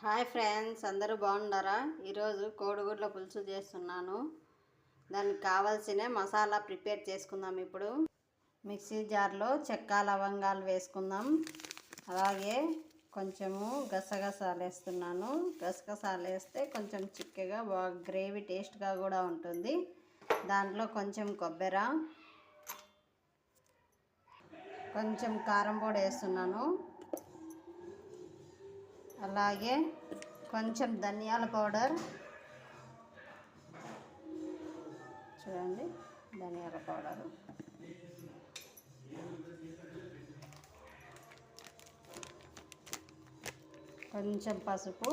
Hi friends అందరూ బాగున్నారా? ఈరోజు కోడిగుడ్ల పులుసు చేస్తున్నాను. దానికి కావాల్సిన మసాలా ప్రిపేర్ చేసుకుందాం ఇప్పుడు. మిక్సీ జార్లో చెక్క లవంగాలు వేసుకుందాం. అలాగే కొంచెము గసగసాలు వేస్తున్నాను. గసగసాలు వేస్తే కొంచెం చిక్కగా బాగా గ్రేవీ టేస్ట్గా కూడా ఉంటుంది. దాంట్లో కొంచెం కొబ్బరి కొంచెం కారం పొడి వేస్తున్నాను. అలాగే కొంచెం ధనియాల పౌడర్. చూడండి ధనియాల పౌడర్. కొంచెం పసుపు.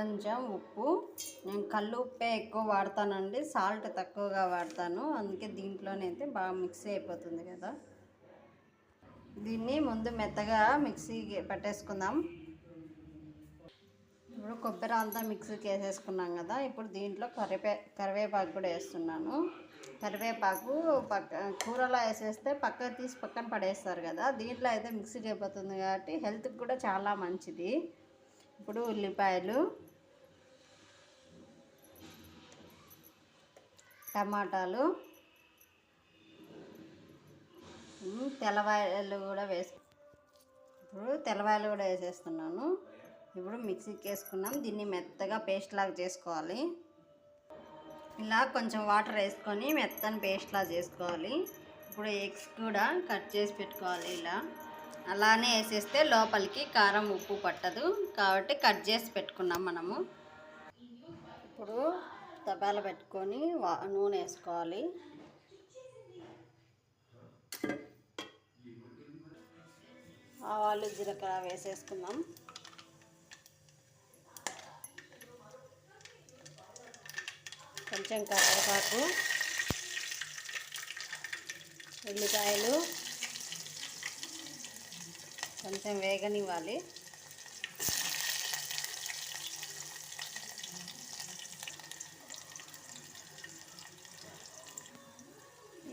కొంచెం ఉప్పు. నేను కళ్ళు ఉప్పే ఎక్కువ వాడతానండి. సాల్ట్ తక్కువగా వాడతాను. అందుకే దీంట్లోనైతే బాగా మిక్సీ అయిపోతుంది కదా. దీన్ని ముందు మెత్తగా మిక్సీ పట్టేసుకుందాం. ఇప్పుడు కొబ్బరి అంతా మిక్సీకి వేసేసుకున్నాం కదా. ఇప్పుడు దీంట్లో కరివే కరివేపాకు కూడా వేస్తున్నాను. కరివేపాకు పక్క కూరలో వేసేస్తే పక్కకు తీసి పక్కన పడేస్తారు కదా. దీంట్లో అయితే మిక్సీకి అయిపోతుంది కాబట్టి హెల్త్కి కూడా చాలా మంచిది. ఇప్పుడు ఉల్లిపాయలు టమాటాలు తెల్లవాయలు కూడా వేసు ఇప్పుడు తెల్లవాయలు కూడా వేసేస్తున్నాను. ఇప్పుడు మిక్సీకి వేసుకున్నాం. దీన్ని మెత్తగా పేస్ట్ లాగా చేసుకోవాలి. ఇలా కొంచెం వాటర్ వేసుకొని మెత్తని పేస్ట్ లాగా చేసుకోవాలి. ఇప్పుడు ఎగ్స్ కూడా కట్ చేసి పెట్టుకోవాలి ఇలా. అలానే వేసేస్తే లోపలికి కారం ఉప్పు పట్టదు. కాబట్టి కట్ చేసి పెట్టుకున్నాం మనము. ఇప్పుడు తపాల పెట్టుకొని నూనె వేసుకోవాలి. ఆవాలు జీలకర్ర వేసేసుకుందాం. కొంచెం కరివేపాకు ఉల్లిపాయలు కొంచెం వేగనివ్వాలి.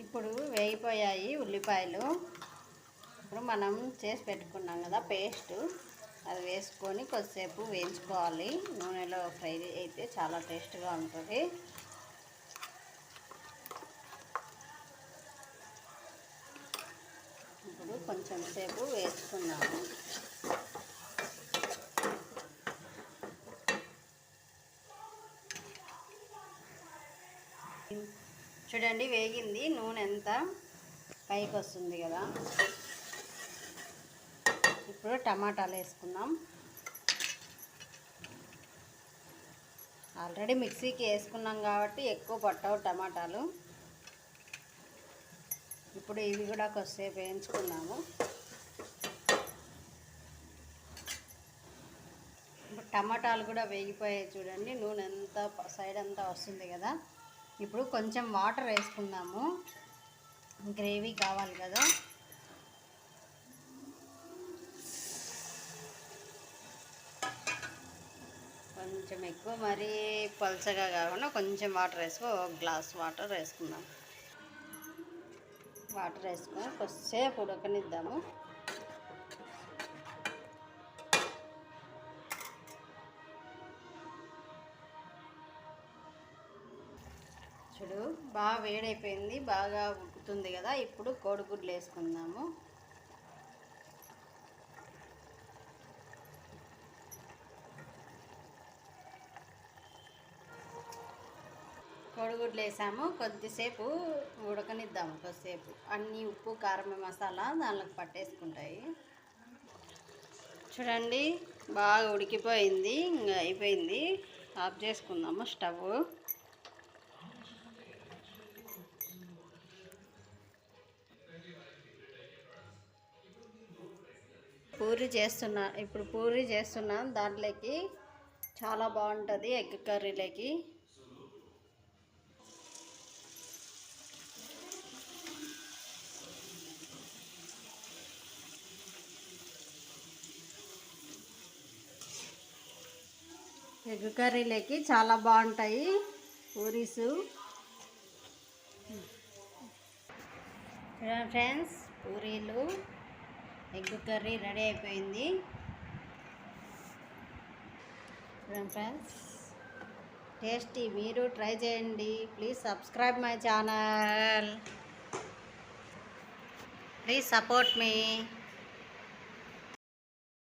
ఇప్పుడు వేగిపోయాయి ఉల్లిపాయలు. ఇప్పుడు మనం చేసి పెట్టుకున్నాం కదా పేస్ట్. అది వేసుకొని కొద్దిసేపు వేయించుకోవాలి. నూనెలో ఫ్రై అయితే చాలా టేస్ట్గా ఉంటుంది. ఇప్పుడు కొంచెం సేపు వేసుకున్నాం చూడండి వేగింది. నూనె ఎంత? పైకి వస్తుంది కదా. ఇప్పుడు టమాటాలు వేసుకుందాం. ఆల్రెడీ మిక్సీకి వేసుకున్నాం కాబట్టి ఎక్కువ పట్టవు టమాటాలు. ఇప్పుడు ఇవి కూడా కొద్దిసేపు వేయించుకున్నాము ఇప్పుడు టమాటాలు కూడా వేగిపోయాయి చూడండి. నూనె అంతా సైడ్ అంతా వస్తుంది కదా. ఇప్పుడు కొంచెం వాటర్ వేసుకుందాము. గ్రేవీ కావాలి కదా. కొంచెం ఎక్కువ మరీ పల్చగా కాకుండా కొంచెం వాటర్ వేసుకో ఒక గ్లాస్ వాటర్ వేసుకుందాం. వాటర్ వేసుకొని కొద్దిసేపు ఉడకనిద్దాము. చూడు బాగా వేడైపోయింది బాగా ఉడుకుతుంది కదా ఇప్పుడు కోడిగుడ్లు వేసుకుందాము. కోడిగుడ్లు వేసాము కొద్దిసేపు ఉడకనిద్దాము కొద్దిసేపు. అన్నీ ఉప్పు కారం మసాలా దానిలోకి పట్టేసుకుంటాయి. చూడండి బాగా ఉడికిపోయింది ఇంకా అయిపోయింది. ఆఫ్ చేసుకుందాము స్టవ్ పూరి చేస్తున్నా ఇప్పుడు పూరి చేస్తున్నాను దాంట్లోకి చాలా బాగుంటుంది ఎగ్ కర్రీలోకి. ఎగ్ కర్రీలోకి చాలా బాగుంటాయి పూరీసు. ఫ్రెండ్స్ పూరీలు ఎగ్ కర్రీ రెడీ అయిపోయింది. ఫ్రెండ్స్ టేస్టీ మీరు ట్రై చేయండి. Please subscribe my channel. Please support me.